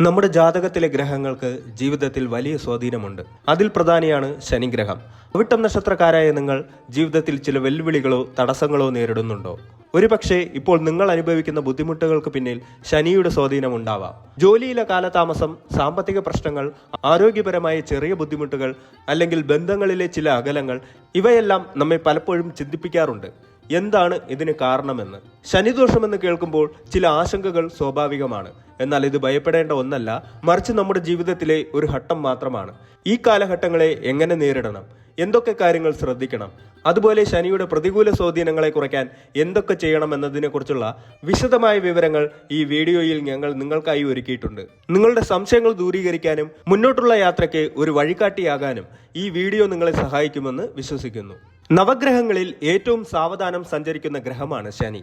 നമ്മുടെ ജാതകത്തിലെ ഗ്രഹങ്ങൾക്ക് ജീവിതത്തിൽ വലിയ സ്വാധീനമുണ്ട്. അതിൽ പ്രധാനിയാണ് ശനിഗ്രഹം. അവിട്ടം നക്ഷത്രക്കാരായ നിങ്ങൾ ജീവിതത്തിൽ ചില വെല്ലുവിളികളോ തടസ്സങ്ങളോ നേരിടുന്നുണ്ടോ? ഒരുപക്ഷെ ഇപ്പോൾ നിങ്ങൾ അനുഭവിക്കുന്ന ബുദ്ധിമുട്ടുകൾക്ക് പിന്നിൽ ശനിയുടെ സ്വാധീനം ഉണ്ടാവാം. ജോലിയിലെ കാലതാമസം സാമ്പത്തിക പ്രശ്നങ്ങൾ ആരോഗ്യപരമായ ചെറിയ ബുദ്ധിമുട്ടുകൾ അല്ലെങ്കിൽ ബന്ധങ്ങളിലെ ചില അകലങ്ങൾ ഇവയെല്ലാം നമ്മെ പലപ്പോഴും ചിന്തിപ്പിക്കാറുണ്ട്. എന്താണ് ഇതിന് കാരണമെന്ന്? ശനിദോഷമെന്ന് കേൾക്കുമ്പോൾ ചില ആശങ്കകൾ സ്വാഭാവികമാണ്. എന്നാൽ ഇത് ഭയപ്പെടേണ്ട ഒന്നല്ല മറിച്ച് നമ്മുടെ ജീവിതത്തിലെ ഒരു ഘട്ടം മാത്രമാണ്. ഈ കാലഘട്ടങ്ങളെ എങ്ങനെ നേരിടണം? എന്തൊക്കെ കാര്യങ്ങൾ ശ്രദ്ധിക്കണം? അതുപോലെ ശനിയുടെ പ്രതികൂല സ്വാധീനങ്ങളെ കുറയ്ക്കാൻ എന്തൊക്കെ ചെയ്യണം എന്നതിനെക്കുറിച്ചുള്ള വിശദമായ വിവരങ്ങൾ ഈ വീഡിയോയിൽ ഞങ്ങൾ നിങ്ങൾക്കായി ഒരുക്കിയിട്ടുണ്ട്. നിങ്ങളുടെ സംശയങ്ങൾ ദൂരീകരിക്കാനും മുന്നോട്ടുള്ള യാത്രയ്ക്ക് ഒരു വഴികാട്ടിയാകാനും ഈ വീഡിയോ നിങ്ങളെ സഹായിക്കുമെന്ന് വിശ്വസിക്കുന്നു. നവഗ്രഹങ്ങളിൽ ഏറ്റവും സാവധാനം സഞ്ചരിക്കുന്ന ഗ്രഹമാണ് ശനി.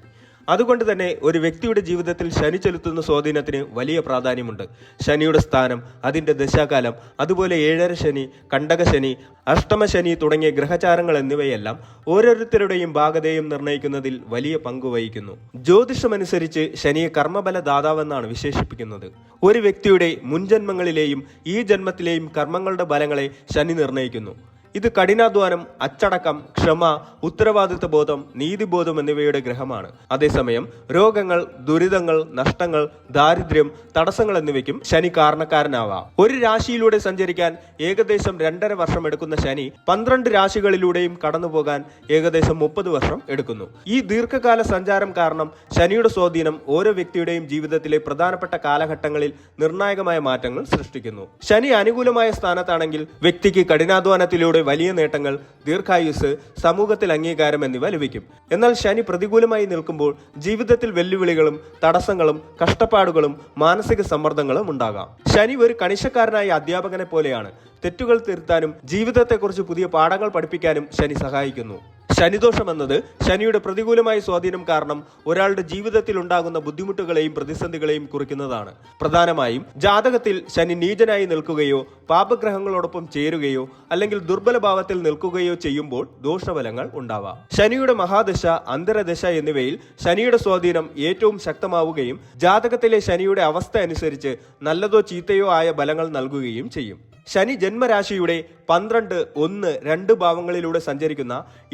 അതുകൊണ്ട് തന്നെ ഒരു വ്യക്തിയുടെ ജീവിതത്തിൽ ശനി ചെലുത്തുന്ന സ്വാധീനത്തിന് വലിയ പ്രാധാന്യമുണ്ട്. ശനിയുടെ സ്ഥാനം അതിന്റെ ദശാകാലം അതുപോലെ ഏഴര ശനി കണ്ടക ശനി അഷ്ടമ ശനി തുടങ്ങിയ ഗ്രഹചാരങ്ങൾ എന്നിവയെല്ലാം ഓരോരുത്തരുടെയും ഭാഗതയും നിർണയിക്കുന്നതിൽ വലിയ പങ്ക് വഹിക്കുന്നു. ജ്യോതിഷമനുസരിച്ച് ശനിയെ കർമ്മബല ദാതാവെന്നാണ് വിശേഷിപ്പിക്കുന്നത്. ഒരു വ്യക്തിയുടെ മുൻജന്മങ്ങളിലെയും ഈ ജന്മത്തിലെയും കർമ്മങ്ങളുടെ ബലങ്ങളെ ശനി നിർണയിക്കുന്നു. ഇത് കഠിനാധ്വാനം അച്ചടക്കം ക്ഷമ ഉത്തരവാദിത്വ ബോധം നീതിബോധം എന്നിവയുടെ ഗ്രഹമാണ്. അതേസമയം രോഗങ്ങൾ ദുരിതങ്ങൾ നഷ്ടങ്ങൾ ദാരിദ്ര്യം തടസ്സങ്ങൾ എന്നിവയ്ക്കും ശനി കാരണക്കാരനാവാം. ഒരു രാശിയിലൂടെ സഞ്ചരിക്കാൻ ഏകദേശം രണ്ടര വർഷം എടുക്കുന്ന ശനി പന്ത്രണ്ട് രാശികളിലൂടെയും കടന്നുപോകാൻ ഏകദേശം മുപ്പത് വർഷം എടുക്കുന്നു. ഈ ദീർഘകാല സഞ്ചാരം കാരണം ശനിയുടെ സ്വാധീനം ഓരോ വ്യക്തിയുടെയും ജീവിതത്തിലെ പ്രധാനപ്പെട്ട കാലഘട്ടങ്ങളിൽ നിർണായകമായ മാറ്റങ്ങൾ സൃഷ്ടിക്കുന്നു. ശനി അനുകൂലമായ സ്ഥാനത്താണെങ്കിൽ വ്യക്തിക്ക് കഠിനാധ്വാനത്തിലൂടെ വലിയ നേട്ടങ്ങൾ ദീർഘായുസ് സമൂഹത്തിൽ അംഗീകാരം എന്നിവ ലഭിക്കും. എന്നാൽ ശനി പ്രതികൂലമായി നിൽക്കുമ്പോൾ ജീവിതത്തിൽ വെല്ലുവിളികളും തടസ്സങ്ങളും കഷ്ടപ്പാടുകളും മാനസിക സമ്മർദ്ദങ്ങളും ഉണ്ടാകാം. ശനി ഒരു കണിശക്കാരനായ അധ്യാപകനെ പോലെയാണ്. തെറ്റുകൾ തിരുത്താനും ജീവിതത്തെക്കുറിച്ച് പുതിയ പാഠങ്ങൾ പഠിപ്പിക്കാനും ശനി സഹായിക്കുന്നു. ശനിദോഷം എന്നത് ശനിയുടെ പ്രതികൂലമായ സ്വാധീനം കാരണം ഒരാളുടെ ജീവിതത്തിൽ ഉണ്ടാകുന്ന ബുദ്ധിമുട്ടുകളെയും പ്രതിസന്ധികളെയും കുറിക്കുന്നതാണ്. പ്രധാനമായും ജാതകത്തിൽ ശനി നീചനായി നിൽക്കുകയോ പാപഗ്രഹങ്ങളോടൊപ്പം ചേരുകയോ അല്ലെങ്കിൽ ദുർബല ഭാവത്തിൽ നിൽക്കുകയോ ചെയ്യുമ്പോൾ ദോഷഫലങ്ങൾ ഉണ്ടാവാം. ശനിയുടെ മഹാദശ അന്തരദശ എന്നിവയിൽ ശനിയുടെ സ്വാധീനം ഏറ്റവും ശക്തമാവുകയും ജാതകത്തിലെ ശനിയുടെ അവസ്ഥ അനുസരിച്ച് നല്ലതോ ചീത്തയോ ആയ ബലങ്ങൾ നൽകുകയും ചെയ്യും. ശനി ജന്മരാശിയുടെ പന്ത്രണ്ട് ഒന്ന് രണ്ട് ഭാവങ്ങളിലൂടെ സഞ്ചരിക്കുന്ന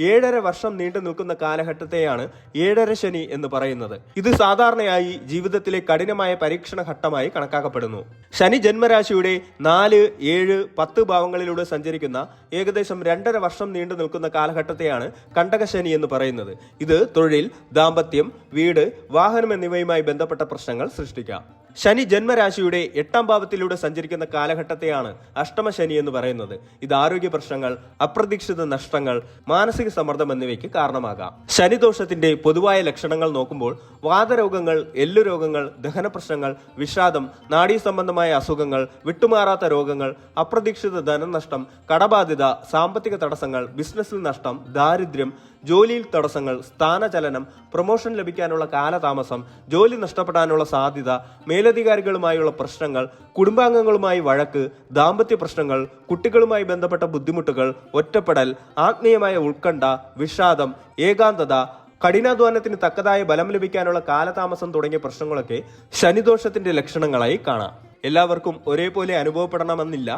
ഏഴര വർഷം നീണ്ടു നിൽക്കുന്ന കാലഘട്ടത്തെയാണ് ഏഴര ശനി എന്ന് പറയുന്നത്. ഇത് സാധാരണയായി ജീവിതത്തിലെ കഠിനമായ പരീക്ഷണ ഘട്ടമായി കണക്കാക്കപ്പെടുന്നു. ശനി ജന്മരാശിയുടെ നാല് ഏഴ് പത്ത് ഭാവങ്ങളിലൂടെ സഞ്ചരിക്കുന്ന ഏകദേശം രണ്ടര വർഷം നീണ്ടു നിൽക്കുന്ന കാലഘട്ടത്തെയാണ് കണ്ടകശനി എന്ന് പറയുന്നത്. ഇത് തൊഴിൽ ദാമ്പത്യം വീട് വാഹനം എന്നിവയുമായി ബന്ധപ്പെട്ട പ്രശ്നങ്ങൾ സൃഷ്ടിക്കാം. ശനി ജന്മരാശിയുടെ എട്ടാം ഭാവത്തിലൂടെ സഞ്ചരിക്കുന്ന കാലഘട്ടത്തെയാണ് അഷ്ടമ ശനി എന്ന് പറയുന്നത്. ഇത് ആരോഗ്യ പ്രശ്നങ്ങൾ അപ്രതീക്ഷിത നഷ്ടങ്ങൾ മാനസിക സമ്മർദ്ദം എന്നിവയ്ക്ക് കാരണമാകാം. ശനിദോഷത്തിന്റെ പൊതുവായ ലക്ഷണങ്ങൾ നോക്കുമ്പോൾ വാതരോഗങ്ങൾ എല്ലു രോഗങ്ങൾ ദഹന പ്രശ്നങ്ങൾ വിഷാദം നാഡീ സംബന്ധമായ അസുഖങ്ങൾ വിട്ടുമാറാത്ത രോഗങ്ങൾ അപ്രതീക്ഷിത ധനനഷ്ടം കടബാധ്യത സാമ്പത്തിക തടസ്സങ്ങൾ ബിസിനസ്സിൽ നഷ്ടം ദാരിദ്ര്യം ജോലിയിൽ തടസ്സങ്ങൾ സ്ഥാനചലനം പ്രൊമോഷൻ ലഭിക്കാനുള്ള കാലതാമസം ജോലി നഷ്ടപ്പെടാനുള്ള സാധ്യത മേലധികാരികളുമായുള്ള പ്രശ്നങ്ങൾ കുടുംബാംഗങ്ങളുമായി വഴക്ക് ദാമ്പത്യ പ്രശ്നങ്ങൾ കുട്ടികളുമായി ബന്ധപ്പെട്ട ബുദ്ധിമുട്ടുകൾ ഒറ്റപ്പെടൽ ആത്മീയമായ ഉത്കണ്ഠ വിഷാദം ഏകാന്തത കഠിനാധ്വാനത്തിന് തക്കതായ ബലം ലഭിക്കാനുള്ള കാലതാമസം തുടങ്ങിയ പ്രശ്നങ്ങളൊക്കെ ശനിദോഷത്തിന്റെ ലക്ഷണങ്ങളായി കാണാം. എല്ലാവർക്കും ഒരേപോലെ അനുഭവപ്പെടണമെന്നില്ല.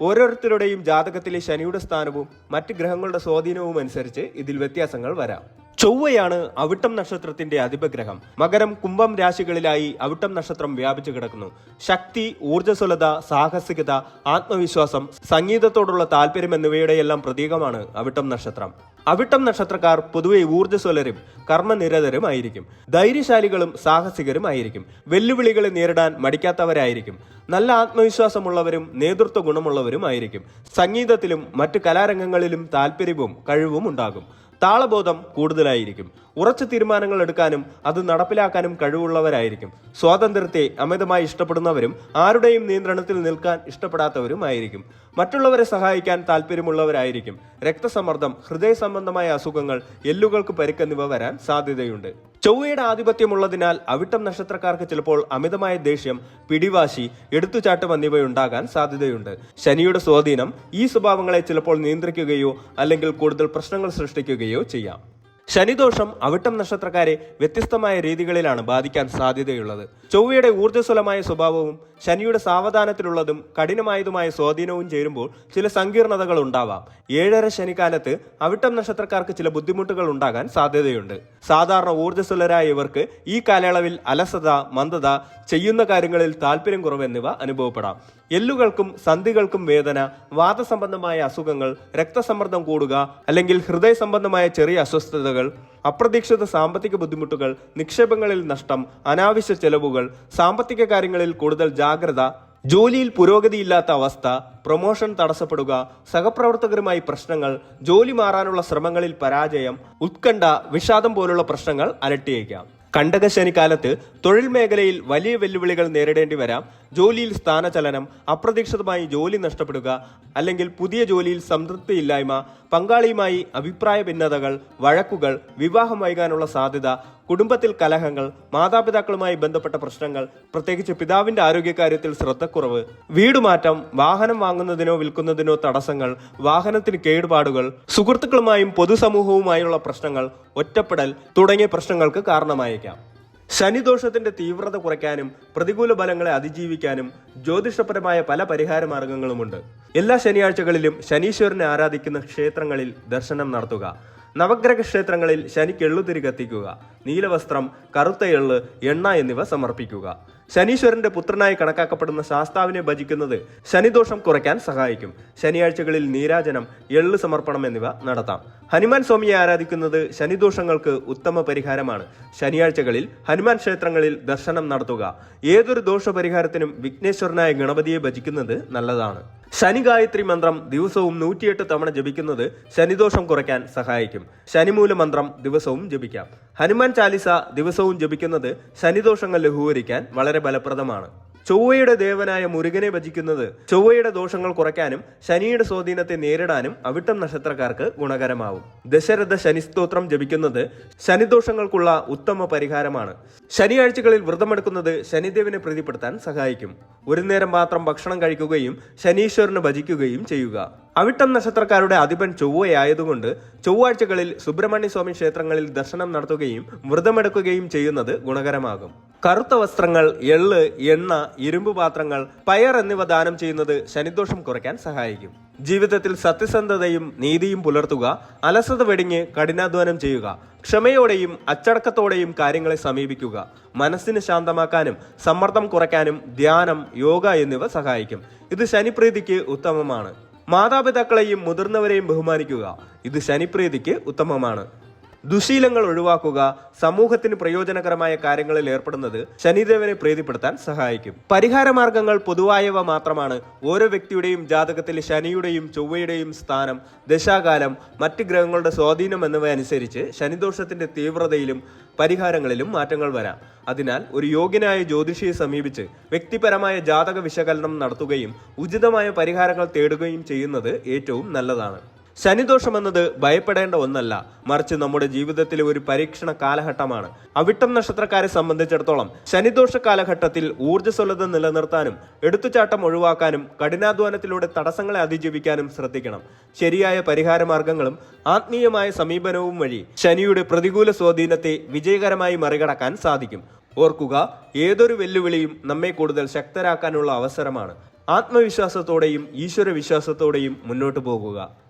ഓരോരുത്തരുടെയും ജാതകത്തിലെ ശനിയുടെ സ്ഥാനവും മറ്റ് ഗ്രഹങ്ങളുടെ സ്വാധീനവും അനുസരിച്ച് ഇതിൽ വ്യത്യാസങ്ങൾ വരാം. ചൊവ്വയാണ് അവിട്ടം നക്ഷത്രത്തിന്റെ അധിപഗ്രഹം. മകരം കുംഭം രാശികളിലായി അവിട്ടം നക്ഷത്രം വ്യാപിച്ചു കിടക്കുന്നു. ശക്തി ഊർജസ്വലത സാഹസികത ആത്മവിശ്വാസം സംഗീതത്തോടുള്ള താല്പര്യം എന്നിവയുടെയെല്ലാം പ്രതീകമാണ് അവിട്ടം നക്ഷത്രം. അവിട്ടം നക്ഷത്രക്കാർ പൊതുവെ ഊർജസ്വലരും കർമ്മനിരതരുമായിരിക്കും ധൈര്യശാലികളും സാഹസികരുമായിരിക്കും വെല്ലുവിളികളെ നേരിടാൻ മടിക്കാത്തവരായിരിക്കും. നല്ല ആത്മവിശ്വാസമുള്ളവരും നേതൃത്വ ഗുണമുള്ളവരുമായിരിക്കും സംഗീതത്തിലും മറ്റു കലാരംഗങ്ങളിലും താല്പര്യവും കഴിവും ഉണ്ടാകും. താളബോധം കൂടുതലായിരിക്കും. ഉറച്ച തീരുമാനങ്ങൾ എടുക്കാനും അത് നടപ്പിലാക്കാനും കഴിവുള്ളവരായിരിക്കും. സ്വാതന്ത്ര്യത്തെ അമിതമായി ഇഷ്ടപ്പെടുന്നവരും ആരുടെയും നിയന്ത്രണത്തിൽ നിൽക്കാൻ ഇഷ്ടപ്പെടാത്തവരുമായിരിക്കും മറ്റുള്ളവരെ സഹായിക്കാൻ താല്പര്യമുള്ളവരായിരിക്കും. രക്തസമ്മർദ്ദം ഹൃദയ സംബന്ധമായ അസുഖങ്ങൾ എല്ലുകൾക്ക് പരിക്കെന്നിവ വരാൻ സാധ്യതയുണ്ട്. ചൊവ്വയുടെ ആധിപത്യമുള്ളതിനാൽ അവിട്ടം നക്ഷത്രക്കാർക്ക് ചിലപ്പോൾ അമിതമായ ദേഷ്യം പിടിവാശി എടുത്തുചാട്ടം എന്നിവയുണ്ടാകാൻ സാധ്യതയുണ്ട്. ശനിയുടെ സ്വാധീനം ഈ സ്വഭാവങ്ങളെ ചിലപ്പോൾ നിയന്ത്രിക്കുകയോ അല്ലെങ്കിൽ കൂടുതൽ പ്രശ്നങ്ങൾ സൃഷ്ടിക്കുകയോ ചെയ്യാം. ശനിദോഷം അവിട്ടം നക്ഷത്രക്കാരെ വ്യത്യസ്തമായ രീതികളിലാണ് ബാധിക്കാൻ സാധ്യതയുള്ളത്. ചൊവ്വയുടെ ഊർജസ്വലമായ സ്വഭാവവും ശനിയുടെ സാവധാനത്തിലുള്ളതും കഠിനമായതുമായ സ്വാധീനവും ചേരുമ്പോൾ ചില സങ്കീർണതകൾ ഉണ്ടാവാം. ഏഴര ശനിക്കാലത്ത് അവിട്ടം നക്ഷത്രക്കാർക്ക് ചില ബുദ്ധിമുട്ടുകൾ ഉണ്ടാകാൻ സാധ്യതയുണ്ട്. സാധാരണ ഊർജസ്വലരായ ഇവർക്ക് ഈ കാലയളവിൽ അലസത മന്ദത ചെയ്യുന്ന കാര്യങ്ങളിൽ താല്പര്യം കുറവ് എന്നിവ അനുഭവപ്പെടാം. എല്ലുകൾക്കും സന്ധികൾക്കും വേദന വാദസംബന്ധമായ അസുഖങ്ങൾ രക്തസമ്മർദ്ദം കൂടുക അല്ലെങ്കിൽ ഹൃദയ സംബന്ധമായ ചെറിയ അസ്വസ്ഥതകൾ അപ്രതീക്ഷിത സാമ്പത്തിക ബുദ്ധിമുട്ടുകൾ നിക്ഷേപങ്ങളിൽ നഷ്ടം അനാവശ്യ ചെലവുകൾ സാമ്പത്തിക കാര്യങ്ങളിൽ കൂടുതൽ ജാഗ്രത ജോലിയിൽ പുരോഗതിയില്ലാത്ത അവസ്ഥ പ്രൊമോഷൻ തടസ്സപ്പെടുക സഹപ്രവർത്തകരുമായി പ്രശ്നങ്ങൾ ജോലി മാറാനുള്ള ശ്രമങ്ങളിൽ പരാജയം ഉത്കണ്ഠ വിഷാദം പോലുള്ള പ്രശ്നങ്ങൾ അലട്ടിയേക്കാം. കണ്ടകശനി കാലത്ത് തൊഴിൽ മേഖലയിൽ വലിയ വെല്ലുവിളികൾ നേരിടേണ്ടി വരാം. ജോലിയിൽ സ്ഥാനചലനം അപ്രതീക്ഷിതമായി ജോലി നഷ്ടപ്പെടുക അല്ലെങ്കിൽ പുതിയ ജോലിയിൽ സംതൃപ്തിയില്ലായ്മ പങ്കാളിയുമായി അഭിപ്രായ ഭിന്നതകൾ വഴക്കുകൾ വിവാഹം വൈകാനുള്ള സാധ്യത കുടുംബത്തിൽ കലഹങ്ങൾ മാതാപിതാക്കളുമായി ബന്ധപ്പെട്ട പ്രശ്നങ്ങൾ പ്രത്യേകിച്ച് പിതാവിന്റെ ആരോഗ്യകാര്യത്തിൽ ശ്രദ്ധക്കുറവ് വീടുമാറ്റം വാഹനം വാങ്ങുന്നതിനോ വിൽക്കുന്നതിനോ തടസ്സങ്ങൾ വാഹനത്തിന് കേടുപാടുകൾ സുഹൃത്തുക്കളുമായും പൊതുസമൂഹവുമായുള്ള പ്രശ്നങ്ങൾ ഒറ്റപ്പെടൽ തുടങ്ങിയ പ്രശ്നങ്ങൾക്ക് കാരണമായേക്കാം. ശനിദോഷത്തിന്റെ തീവ്രത കുറയ്ക്കാനും പ്രതികൂല ഫലങ്ങളെ അതിജീവിക്കാനും ജ്യോതിഷപരമായ പല പരിഹാര മാർഗങ്ങളുമുണ്ട്. എല്ലാ ശനിയാഴ്ചകളിലും ശനീശ്വരനെ ആരാധിക്കുന്ന ക്ഷേത്രങ്ങളിൽ ദർശനം നടത്തുക. നവഗ്രഹ ക്ഷേത്രങ്ങളിൽ ശനിക്ക് എള്ളുതിരി കത്തിക്കുക നീലവസ്ത്രം കറുത്ത എള്ള് എണ്ണ എന്നിവ സമർപ്പിക്കുക. ശനീശ്വരന്റെ പുത്രനായി കണക്കാക്കപ്പെടുന്ന ശാസ്താവിനെ ഭജിക്കുന്നത് ശനിദോഷം കുറയ്ക്കാൻ സഹായിക്കും. ശനിയാഴ്ചകളിൽ നീരാജനം എള്ള് സമർപ്പണം എന്നിവ നടത്താം. ഹനുമാൻ സ്വാമിയെ ആരാധിക്കുന്നത് ശനിദോഷങ്ങൾക്ക് ഉത്തമ പരിഹാരമാണ്. ശനിയാഴ്ചകളിൽ ഹനുമാൻ ക്ഷേത്രങ്ങളിൽ ദർശനം നടത്തുക. ഏതൊരു ദോഷപരിഹാരത്തിനും വിഘ്നേശ്വരനായ ഗണപതിയെ ഭജിക്കുന്നത് നല്ലതാണ്. ശനി ഗായത്രി മന്ത്രം ദിവസവും നൂറ്റിയെട്ട് തവണ ജപിക്കുന്നത് ശനിദോഷം കുറയ്ക്കാൻ സഹായിക്കും. ശനിമൂല മന്ത്രം ദിവസവും ജപിക്കാം. ഹനുമാൻ ചാലിസ ദിവസവും ജപിക്കുന്നത് ശനിദോഷങ്ങൾ ലഘൂകരിക്കാൻ വളരെ ഫലപ്രദമാണ്. ചൊവ്വയുടെ ദേവനായ മുരുകനെ ഭജിക്കുന്നത് ചൊവ്വയുടെ ദോഷങ്ങൾ കുറയ്ക്കാനും ശനിയുടെ സ്വാധീനത്തെ നേരിടാനും അവിട്ടം നക്ഷത്രക്കാർക്ക് ഗുണകരമാവും. ദശരഥ ശനി ശനിസ്തോത്രം ജപിക്കുന്നത് ശനിദോഷങ്ങൾക്കുള്ള ഉത്തമ പരിഹാരമാണ്. ശനിയാഴ്ചകളിൽ വ്രതമെടുക്കുന്നത് ശനിദേവനെ പ്രീതിപ്പെടുത്താൻ സഹായിക്കും. ഒരു നേരം മാത്രം ഭക്ഷണം കഴിക്കുകയും ശനീശ്വരന് ഭജിക്കുകയും ചെയ്യുക. അവിട്ടം നക്ഷത്രക്കാരുടെ അധിപൻ ചൊവ്വയായതുകൊണ്ട് ചൊവ്വാഴ്ചകളിൽ സുബ്രഹ്മണ്യ സ്വാമി ക്ഷേത്രങ്ങളിൽ ദർശനം നടത്തുകയും വ്രതമെടുക്കുകയും ചെയ്യുന്നത് ഗുണകരമാകും. കറുത്ത വസ്ത്രങ്ങൾ എള്ള് എണ്ണ ഇരുമ്പ് പാത്രങ്ങൾ പയർ എന്നിവ ദാനം ചെയ്യുന്നത് ശനിദോഷം കുറയ്ക്കാൻ സഹായിക്കും. ജീവിതത്തിൽ സത്യസന്ധതയും നീതിയും പുലർത്തുക അലസത വെടിഞ്ഞ് കഠിനാധ്വാനം ചെയ്യുക ക്ഷമയോടെയും അച്ചടക്കത്തോടെയും കാര്യങ്ങളെ സമീപിക്കുക മനസ്സിന് ശാന്തമാക്കാനും സമ്മർദ്ദം കുറയ്ക്കാനും ധ്യാനം യോഗ എന്നിവ സഹായിക്കും. ഇത് ശനിപ്രീതിക്ക് ഉത്തമമാണ്. മാതാപിതാക്കളെയും മുതിർന്നവരെയും ബഹുമാനിക്കുക. ഇത് ശനിപ്രീതിക്ക് ഉത്തമമാണ്. ദുശീലങ്ങൾ ഒഴിവാക്കുക സമൂഹത്തിന് പ്രയോജനകരമായ കാര്യങ്ങളിൽ ഏർപ്പെടുന്നത് ശനിദേവനെ പ്രീതിപ്പെടുത്താൻ സഹായിക്കും. പരിഹാര മാർഗങ്ങൾ പൊതുവായവ മാത്രമാണ്. ഓരോ വ്യക്തിയുടെയും ജാതകത്തിൽ ശനിയുടെയും ചൊവ്വയുടെയും സ്ഥാനം ദശാകാലം മറ്റ് ഗ്രഹങ്ങളുടെ സ്വാധീനം എന്നിവ അനുസരിച്ച് ശനിദോഷത്തിന്റെ തീവ്രതയിലും പരിഹാരങ്ങളിലും മാറ്റങ്ങൾ വരാം. അതിനാൽ ഒരു യോഗ്യനായ ജ്യോതിഷിയെ സമീപിച്ച് വ്യക്തിപരമായ ജാതക വിശകലനം നടത്തുകയും ഉചിതമായ പരിഹാരങ്ങൾ തേടുകയും ചെയ്യുന്നത് ഏറ്റവും നല്ലതാണ്. ശനിദോഷം എന്നത് ഭയപ്പെടേണ്ട ഒന്നല്ല. മറിച്ച് നമ്മുടെ ജീവിതത്തിലെ ഒരു പരീക്ഷണ കാലഘട്ടമാണ്. അവിട്ടം നക്ഷത്രക്കാരെ സംബന്ധിച്ചിടത്തോളം ശനിദോഷ കാലഘട്ടത്തിൽ ഊർജസ്വലത നിലനിർത്താനും എടുത്തുചാട്ടം ഒഴിവാക്കാനും കഠിനാധ്വാനത്തിലൂടെ തടസ്സങ്ങളെ അതിജീവിക്കാനും ശ്രദ്ധിക്കണം. ശരിയായ പരിഹാരമാർഗങ്ങളും ആത്മീയമായ സമീപനവും വഴി ശനിയുടെ പ്രതികൂല സ്വാധീനത്തെ വിജയകരമായി മറികടക്കാൻ സാധിക്കും. ഓർക്കുക ഏതൊരു വെല്ലുവിളിയും നമ്മെ കൂടുതൽ ശക്തരാക്കാനുള്ള അവസരമാണ്. ആത്മവിശ്വാസത്തോടെയും ഈശ്വര വിശ്വാസത്തോടെയും മുന്നോട്ട് പോകുക.